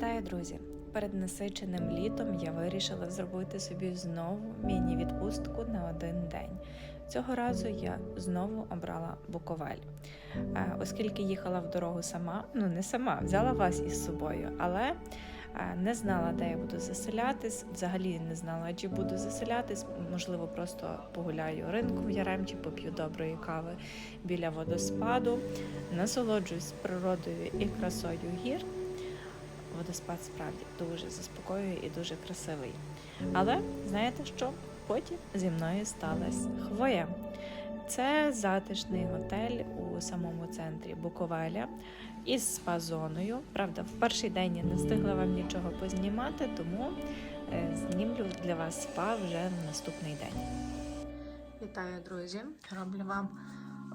Вітаю, друзі! Перед насиченим літом я вирішила зробити собі знову міні-відпустку на один день. Цього разу я знову обрала Буковель. Е, Оскільки їхала в дорогу сама, ну не сама, взяла вас із собою, але е, не знала, де я буду заселятись. Взагалі не знала, чи буду заселятись. Можливо, просто погуляю ринком в Яремчі, поп'ю доброї кави біля водоспаду, насолоджуюсь природою і красою гір водоспад справді дуже заспокоює і дуже красивий. Але знаєте що? Потім зі мною сталася хвоя. Це затишний готель у самому центрі Буковеля із спа-зоною. Правда, в перший день я не встигла вам нічого познімати, тому е, знімлю для вас спа вже на наступний день. Вітаю, друзі! Роблю вам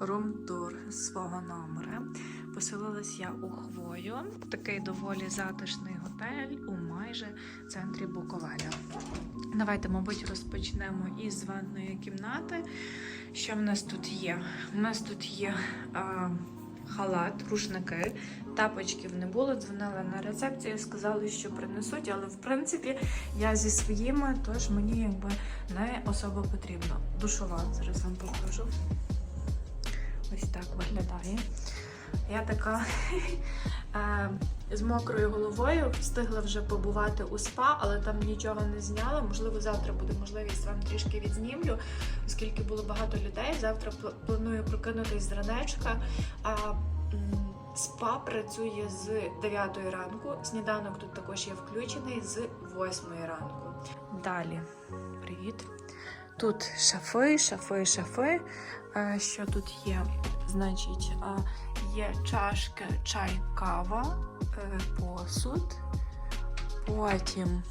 рум-тур свого номера. Поселилась я у Хвою, такий доволі затишний готель у майже центрі Буковеля. Давайте, мабуть, розпочнемо із ванної кімнати. Що в нас тут є? У нас тут є а, халат, рушники, тапочків не було. Дзвонила на рецепцію, сказали, що принесуть, але в принципі я зі своїми, тож мені якби не особо потрібно. Душова, зараз вам покажу. Ось так виглядає. Я така е, з мокрою головою встигла вже побувати у спа, але там нічого не зняла. Можливо, завтра буде можливість вам трішки відзнімлю, оскільки було багато людей. Завтра планую прокинутись з ранечка. А спа працює з 9 ранку. Сніданок тут також є включений з 8 ранку. Далі, привіт. Тут шафи, шафи, шафи. Е, Що тут є? Значить, є чашки, чай, кава, е, посуд, потім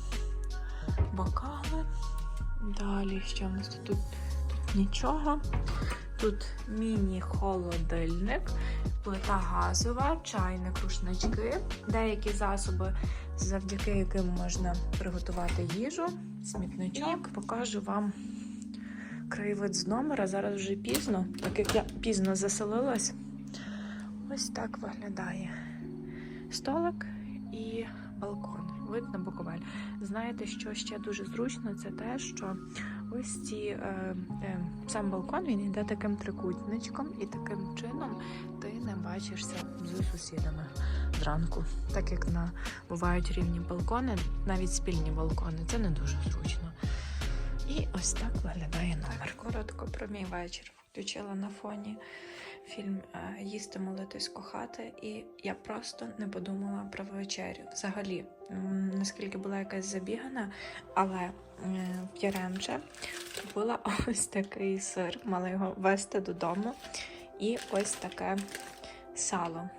бокали. Далі, що в нас тут? Тут, тут нічого. Тут міні-холодильник, плита газова, чайник, рушнички, деякі засоби, завдяки яким можна приготувати їжу, смітничок. Покажу вам краєвид з номера. Зараз вже пізно, так як я пізно заселилась. Ось так виглядає столик і балкон. Вид на Буковель. Знаєте, що ще дуже зручно, це те, що ось ці е, е, сам балкон він йде таким трикутничком, і таким чином ти не бачишся з сусідами зранку. Так як на бувають рівні балкони, навіть спільні балкони, це не дуже зручно. І ось так виглядає номер. Коротко про мій вечір. Включила на фоні фільм е, Їсти, молитись, кохати, і я просто не подумала про вечерю. Взагалі, наскільки була якась забігана, але в Яремче купила ось такий сир, мала його вести додому. І ось таке сало.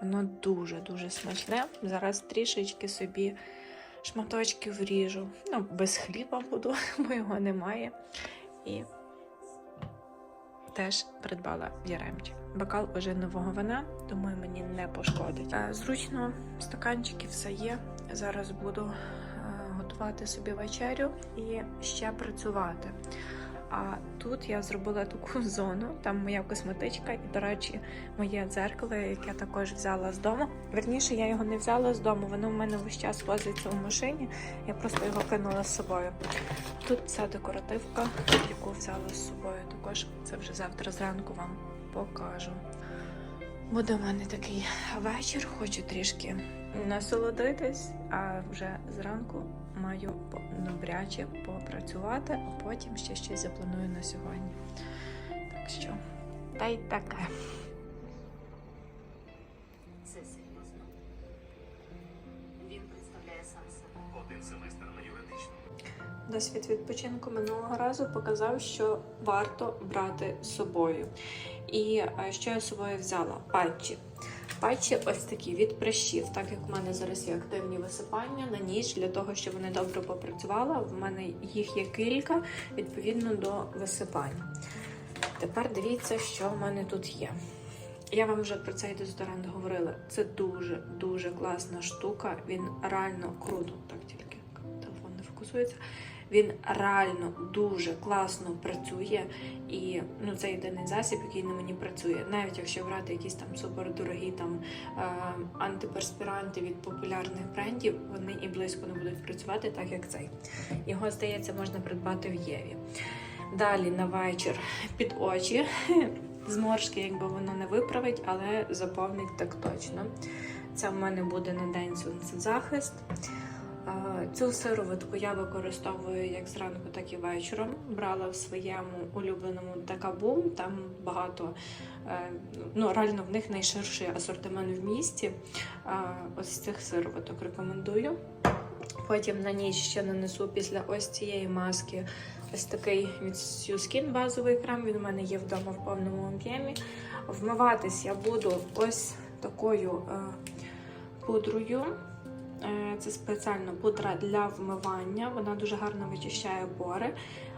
Воно дуже-дуже смачне. Зараз трішечки собі шматочки вріжу. Ну, без хліба буду, бо його немає. І теж придбала в Яремчі. Бокал уже нового вина, думаю, мені не пошкодить. Е, Зручно, стаканчики все є. Зараз буду е, готувати собі вечерю і ще працювати. А тут я зробила таку зону, там моя косметичка, і, до речі, моє дзеркало, яке також взяла з дому. Верніше, я його не взяла з дому, воно в мене весь час возиться у машині. Я просто його кинула з собою. Тут ця декоративка, яку взяла з собою. Також це вже завтра зранку вам покажу. Буде в мене такий вечір, хочу трішки насолодитись, а вже зранку маю добряче попрацювати, а потім ще щось запланую на сьогодні. Так що, та й таке. Досвід відпочинку минулого разу показав, що варто брати з собою. І е, що я з собою взяла? Патчі. Патчі ось такі від прищів, так як в мене зараз є активні висипання на ніч для того, щоб вони добре попрацювали. В мене їх є кілька відповідно до висипань. Тепер дивіться, що в мене тут є. Я вам вже про цей дезодорант говорила. Це дуже дуже класна штука. Він реально круто. Так тільки телефон не фокусується. Він реально дуже класно працює, і ну це єдиний засіб, який на мені працює. Навіть якщо брати якісь там супердорогі там е, антиперспіранти від популярних брендів, вони і близько не будуть працювати так, як цей. Його здається, можна придбати в Єві. Далі на вечір під очі. Зморшки, якби воно не виправить, але заповнить так точно. Це в мене буде на день сонцезахист. Е, Цю сироватку я використовую як зранку, так і вечором. Брала в своєму улюбленому Дакабум. Там багато, е, ну реально в них найширший асортимент в місті. Ось цих сироваток рекомендую. Потім на ніч ще нанесу після ось цієї маски ось такий від Skin базовий крем. Він у мене є вдома в повному об'ємі. Вмиватись я буду ось такою е, пудрою. Е, Це спеціальна пудра для вмивання. Вона дуже гарно вичищає пори.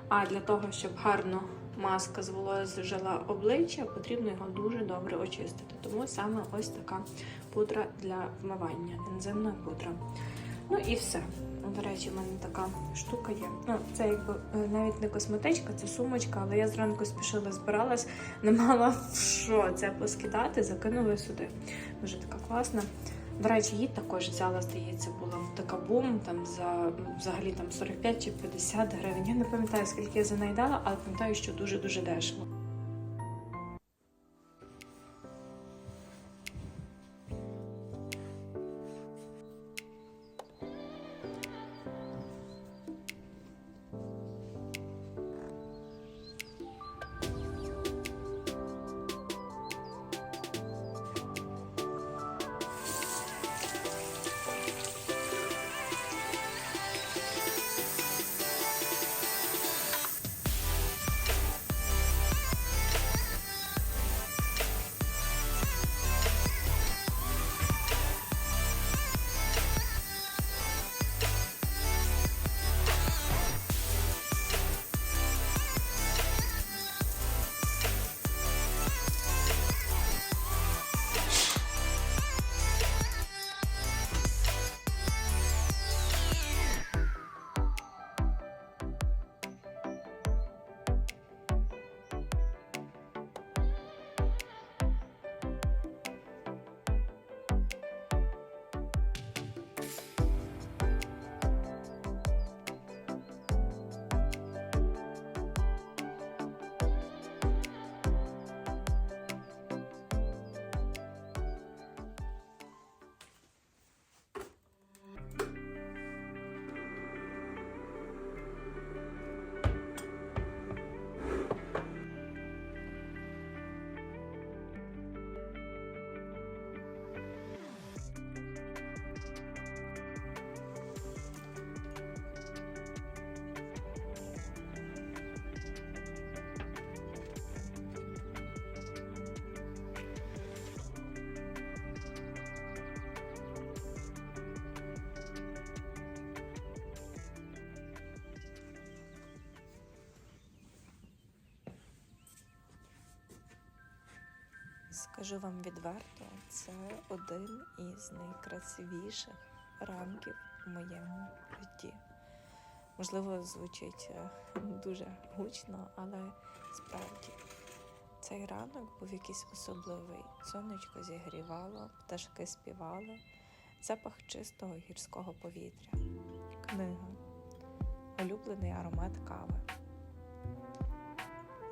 А для того, щоб гарно маска зволожила обличчя, потрібно його дуже добре очистити. Тому саме ось така пудра для вмивання, ензимна пудра. Ну і все. До речі, в мене така штука є. Ну, це якби е, навіть не косметичка, це сумочка, але я зранку спішила, збиралась, не мала що це поскидати, закинула сюди. Дуже така класна. До речі, її також взяла, здається, була в Декабум, там за взагалі там 45 чи 50 гривень. Я не пам'ятаю, скільки я за неї дала, але пам'ятаю, що дуже-дуже дешево. Скажу вам відверто, це один із найкрасивіших ранків у моєму житті. Можливо, звучить е, дуже гучно, але справді цей ранок був якийсь особливий. Сонечко зігрівало, пташки співали, запах чистого гірського повітря, книга, улюблений аромат кави.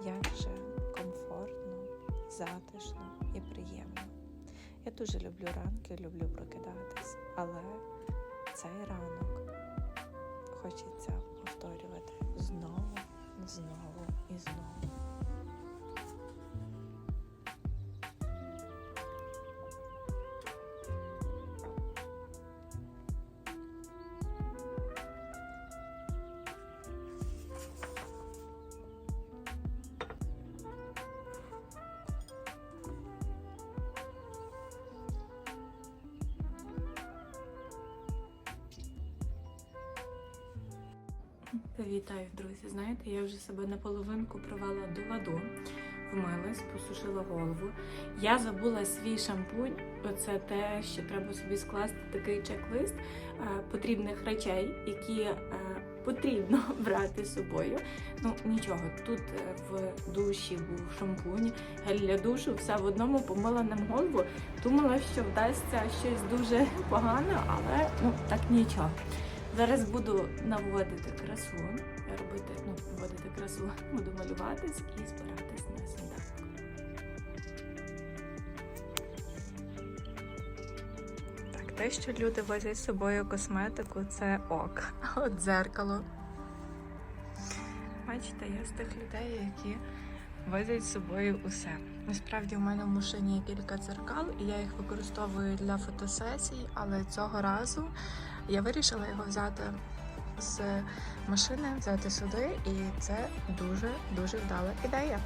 Як же комфортно, затишно і приємно. Я дуже люблю ранки, люблю прокидатись, але цей ранок хочеться повторювати знову, знову і знову. Вітаю, друзі! Знаєте, я вже себе наполовинку привела до ладу. вмилась, посушила голову. Я забула свій шампунь. Оце те, що треба собі скласти такий чек-лист е, потрібних речей, які е, потрібно брати з собою. Ну нічого, тут е, в душі був шампунь, гель для душу, все в одному помила нам голову. Думала, що вдасться щось дуже погане, але ну так нічого. Зараз буду наводити красу, робити, ну, наводити красу, буду малюватись і збиратись на сніданок. Так, те, що люди возять з собою косметику, це ок. А От дзеркало. Бачите, я з тих людей, які возять з собою усе. Насправді, у мене в машині є кілька дзеркал, і я їх використовую для фотосесій, але цього разу я вирішила його взяти з машини, взяти сюди, і це дуже-дуже вдала ідея.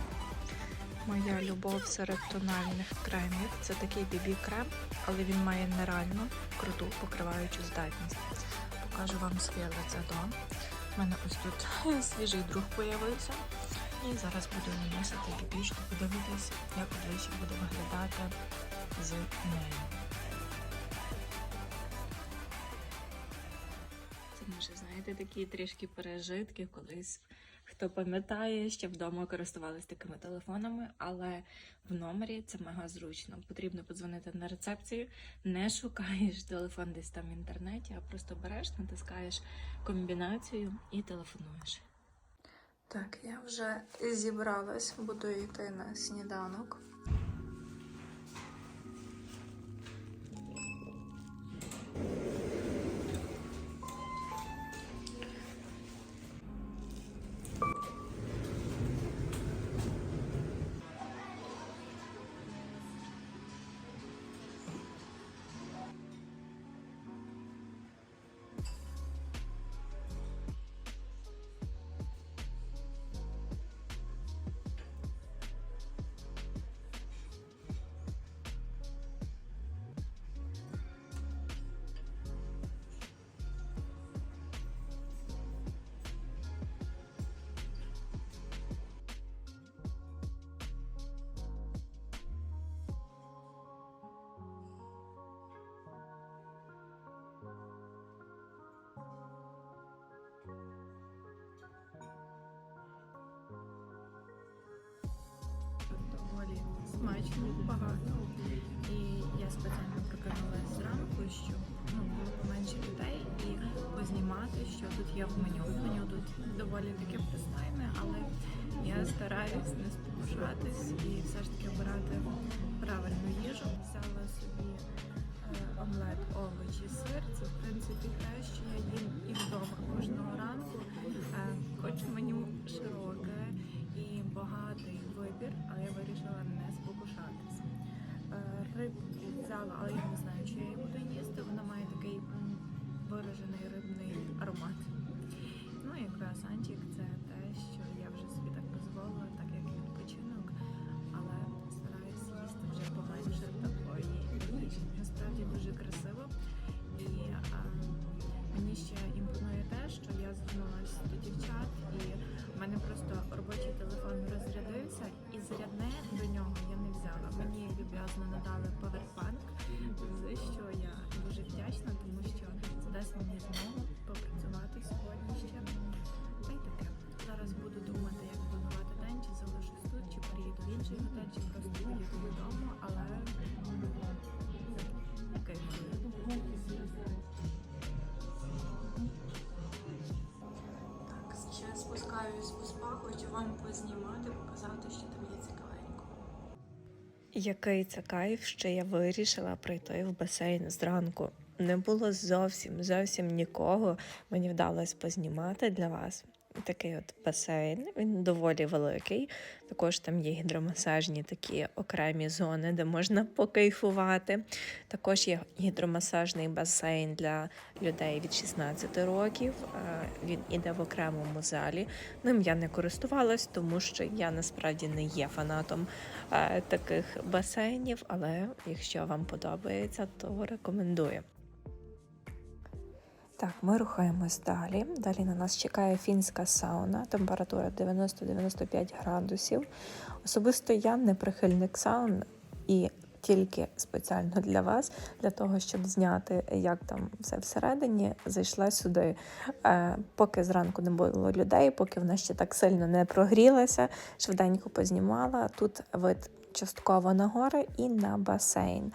Моя любов серед тональних кремів це такий бібі-крем, але він має нереально круту покриваючу здатність. Покажу вам своє лице. У мене ось тут свіжий друг появився. І зараз буду наносити бібішку, подивитись, як обличчя буде виглядати з нею. Знаєте, такі трішки пережитки колись. Хто пам'ятає, ще вдома користувалися такими телефонами, але в номері це мега зручно. Потрібно подзвонити на рецепцію, не шукаєш телефон десь там в інтернеті, а просто береш, натискаєш комбінацію і телефонуєш. Так, я вже зібралась, буду йти на сніданок. Смачно, багато. І я спеціально прокинулася зранку, щоб ну, було поменше людей і познімати, що тут є в меню. Меню тут доволі таке пристойне, але я стараюсь не спокушатись і все ж таки обирати правильну їжу. Взяла собі е, омлет, овочі, сир. Це в принципі те, що я їм і вдома кожного ранку. Е, Хоч меню широке і багатий Взяла, але я не знаю, чи я її буду їсти. Вона має такий виражений рибний аромат. Чи просто поїду додому, але я. Так, ще спускаюсь у спа, хочу вам познімати, показати, що там є цікавенько. Який це кайф, що я вирішила прийти в басейн зранку. Не було зовсім зовсім нікого. Мені вдалося познімати для вас. Такий от басейн, він доволі великий. Також там є гідромасажні такі окремі зони, де можна покайфувати. Також є гідромасажний басейн для людей від 16 років. Він іде в окремому залі. Ним я не користувалась, тому що я насправді не є фанатом е, таких басейнів, але якщо вам подобається, то рекомендую. Так, ми рухаємось далі. Далі на нас чекає фінська сауна, температура 90-95 градусів. Особисто я не прихильник саун і тільки спеціально для вас, для того, щоб зняти, як там все всередині, зайшла сюди. Е, поки зранку не було людей, поки вона ще так сильно не прогрілася, швиденько познімала. Тут вид частково на гори і на басейн.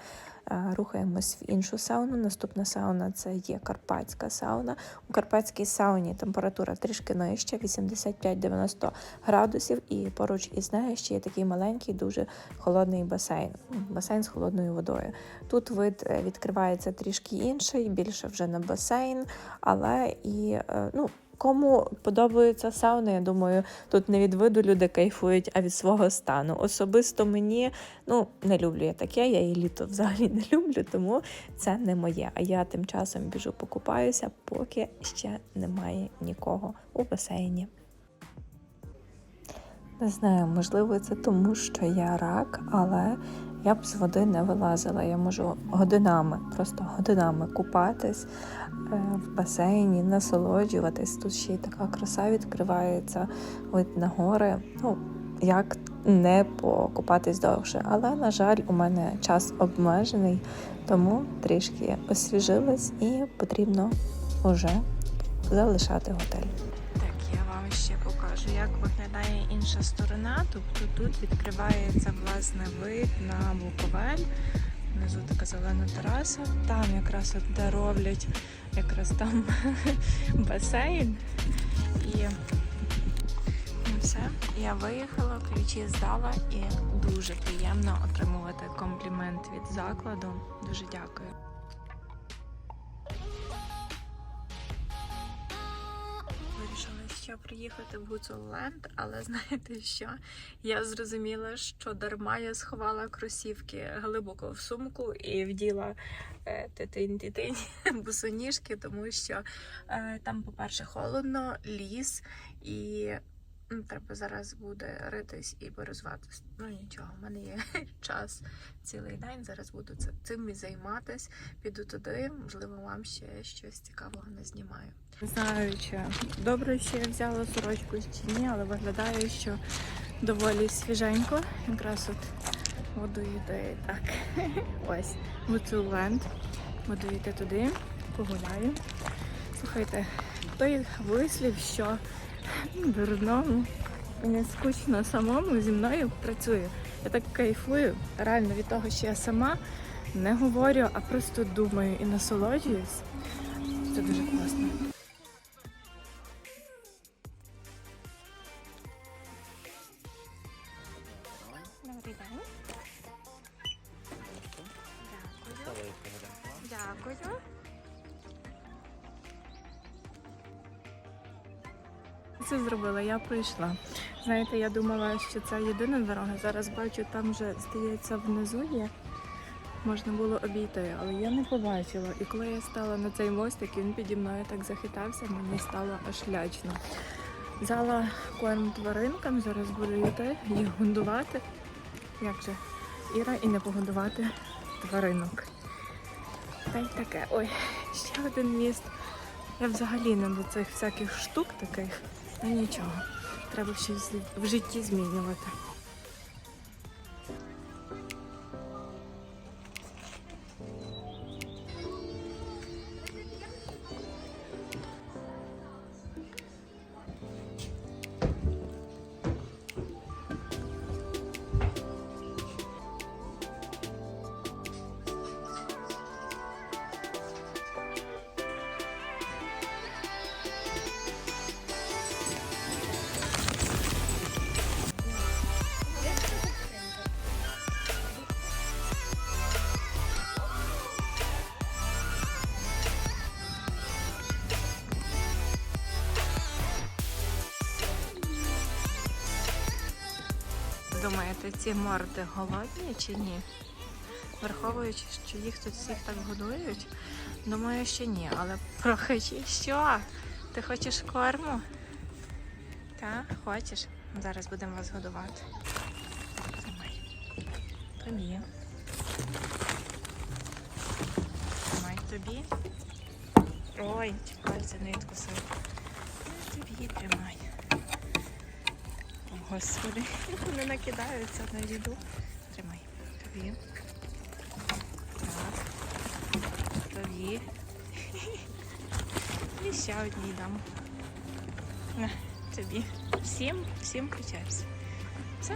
Е, Рухаємось в іншу сауну. Наступна сауна це є карпатська сауна. У карпатській сауні температура трішки нижча, 85-90 градусів, і поруч із нею ще є такий маленький, дуже холодний басейн. Басейн з холодною водою. Тут вид е, відкривається трішки інший, більше вже на басейн, але і е, ну. Кому подобається сауна, я думаю, тут не від виду люди кайфують, а від свого стану. Особисто мені ну не люблю я таке, я і літо взагалі не люблю, тому це не моє. А я тим часом біжу покупаюся, поки ще немає нікого у басейні. Не знаю, можливо, це тому, що я рак, але я б з води не вилазила. Я можу годинами, просто годинами купатись е, в басейні, насолоджуватись. Тут ще й така краса відкривається, вид на гори. Ну, як не покупатись довше. Але, на жаль, у мене час обмежений, тому трішки освіжилась і потрібно вже залишати готель. Покажу, як виглядає інша сторона. Тобто тут відкривається власне вид на Буковель. Внизу така зелена тераса. Там якраз от де роблять якраз там басейн. І Ну, все, я виїхала, ключі здала і дуже приємно отримувати комплімент від закладу. Дуже дякую. Ще приїхати в Гуцулленд, але знаєте що? Я зрозуміла, що дарма я сховала кросівки глибоко в сумку і вділа е, титинь-титинь босоніжки, тому що е, там, по-перше, холодно, ліс і Треба зараз буде ритись і перезватись. Ну нічого, в мене є час цілий день. Зараз буду цим і займатись. Піду туди, можливо, вам ще щось цікавого не знімаю. Не знаю, чи добре, що я взяла сорочку чи ні, але виглядає, що доволі свіженько. Якраз от буду йти так. Ось Гуцуленд. Буду йти туди, погуляю. Слухайте, той вислів, що дурному Мені скучно самому зі мною працює. Я так кайфую реально від того, що я сама не говорю, а просто думаю і насолоджуюсь. Це дуже класно. Я прийшла. Знаєте, я думала, що це єдина дорога. Зараз бачу, там вже здається внизу є. Можна було обійти, але я не побачила. І коли я стала на цей мостик, він піді мною так захитався, мені стало аж лячно. Взяла корм тваринкам, зараз буду йти, їх годувати. Як же? Іра і не погодувати тваринок. Та й таке. Ой, ще один міст. Я взагалі не до цих всяких штук таких. Ну нічого. Треба щось в житті змінювати. Думаєте, ці морди голодні чи ні? Враховуючи, що їх тут всіх так годують, думаю, що ні, але прохачі, що? Ти хочеш корму? Так, хочеш? Зараз будемо вас годувати. Тримай. Тобі. Тримай тобі. Ой, пальця не відкусив. Тобі тримай. Господи, вони накидаються на їду. Тримай. Тобі. Так. Тобі. І ще одній дам. На, тобі. Всім, всім по. Все.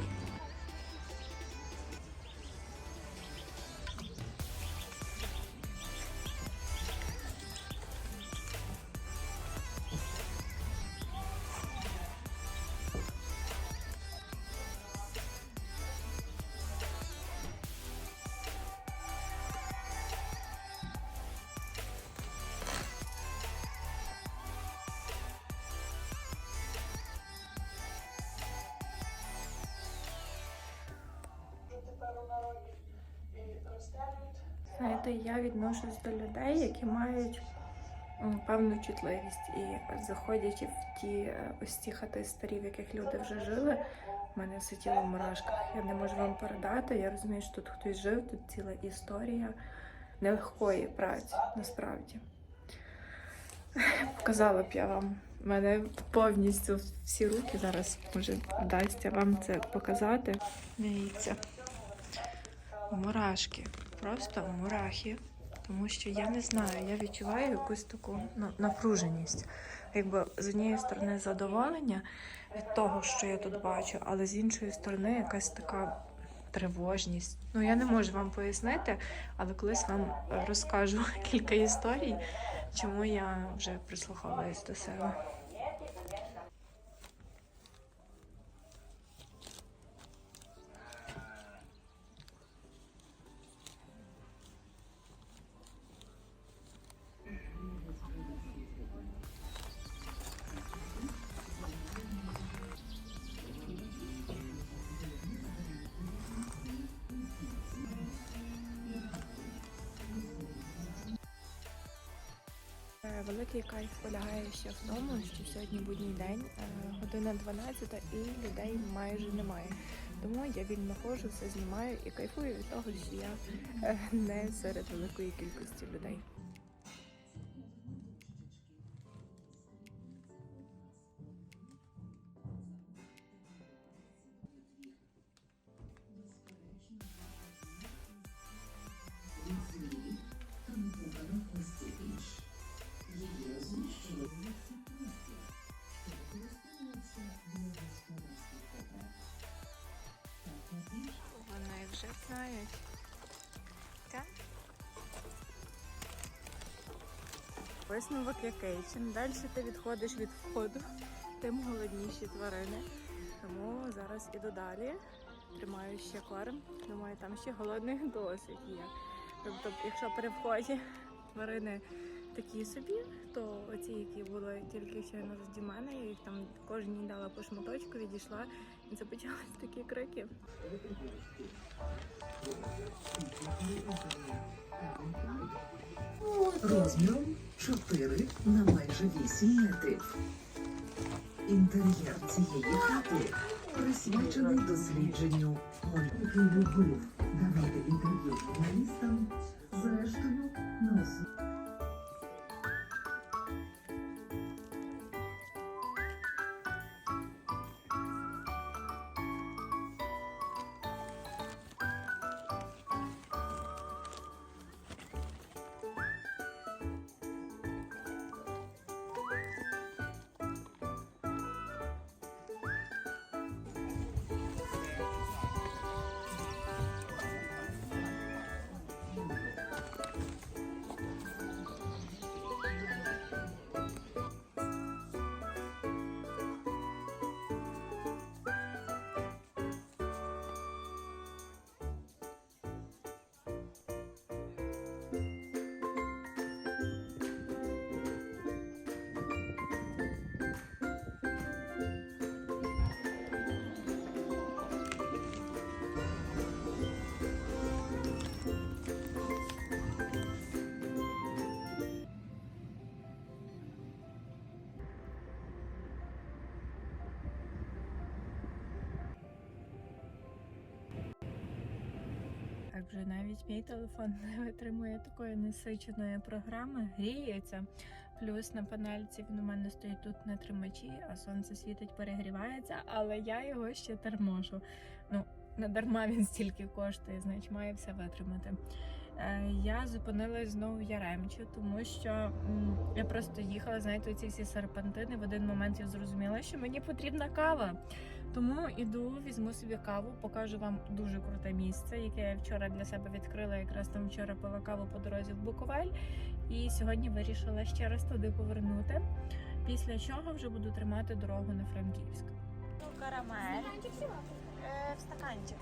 Знаєте, я відношусь до людей, які мають певну чутливість. І заходячи в ті е, ось ці хати старі, в яких люди вже жили, в мене все тіло в мурашках. Я не можу вам передати. Я розумію, що тут хтось жив, тут ціла історія нелегкої праці, насправді. Показала б я вам. У мене повністю всі руки зараз може вдасться вам це показати. Дивіться. Мурашки. Просто мурахи. Тому що я не знаю, я відчуваю якусь таку ну, напруженість. Якби з однієї сторони задоволення від того, що я тут бачу, але з іншої сторони якась така тривожність. Ну я не можу вам пояснити, але колись вам розкажу кілька історій, чому я вже прислуховуюсь до себе. Ще в тому, що сьогодні будній день, е, година 12 і людей майже немає. Тому я вільно ходжу, все знімаю і кайфую від того, що я е, не серед великої кількості людей. Вже знають. Так? Висновок який? Чим далі ти відходиш від входу, тим голодніші тварини. Тому зараз іду далі. Тримаю ще корм. Думаю, там ще голодних досить є. Тобто, якщо при вході тварини такі собі, то оці, які були тільки щойно з мене, я їх там кожній дала по шматочку, відійшла, і це такі крики. Розміром 4 на майже 8 метрів. Інтер'єр цієї хати присвячений дослідженню який любив давати інтерв'ю журналістам, зрештою на вже навіть мій телефон не витримує такої насиченої програми, гріється. Плюс на панельці він у мене стоїть тут на тримачі, а сонце світить, перегрівається, але я його ще терможу. Ну, не дарма він стільки коштує, значить має все витримати. Е, Я зупинилась знову в Яремчі, тому що я просто їхала, знаєте, ці всі серпантини. В один момент я зрозуміла, що мені потрібна кава. Тому іду, візьму собі каву, покажу вам дуже круте місце, яке я вчора для себе відкрила. Якраз там вчора пила каву по дорозі в Буковель. І сьогодні вирішила ще раз туди повернути. Після чого вже буду тримати дорогу на Франківськ. Карамель Е, в стаканчик.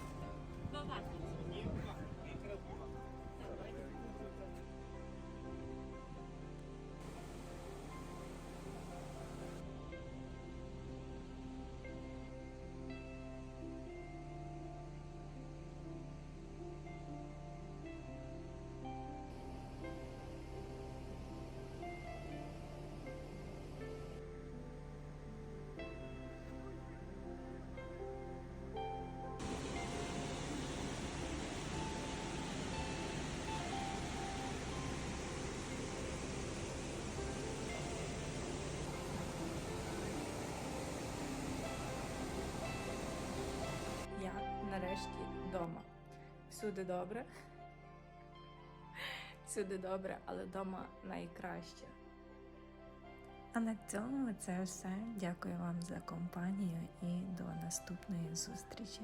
Вдома. Всюди добре. Всюди добре, але вдома найкраще. А на цьому це все. Дякую вам за компанію і до наступної зустрічі.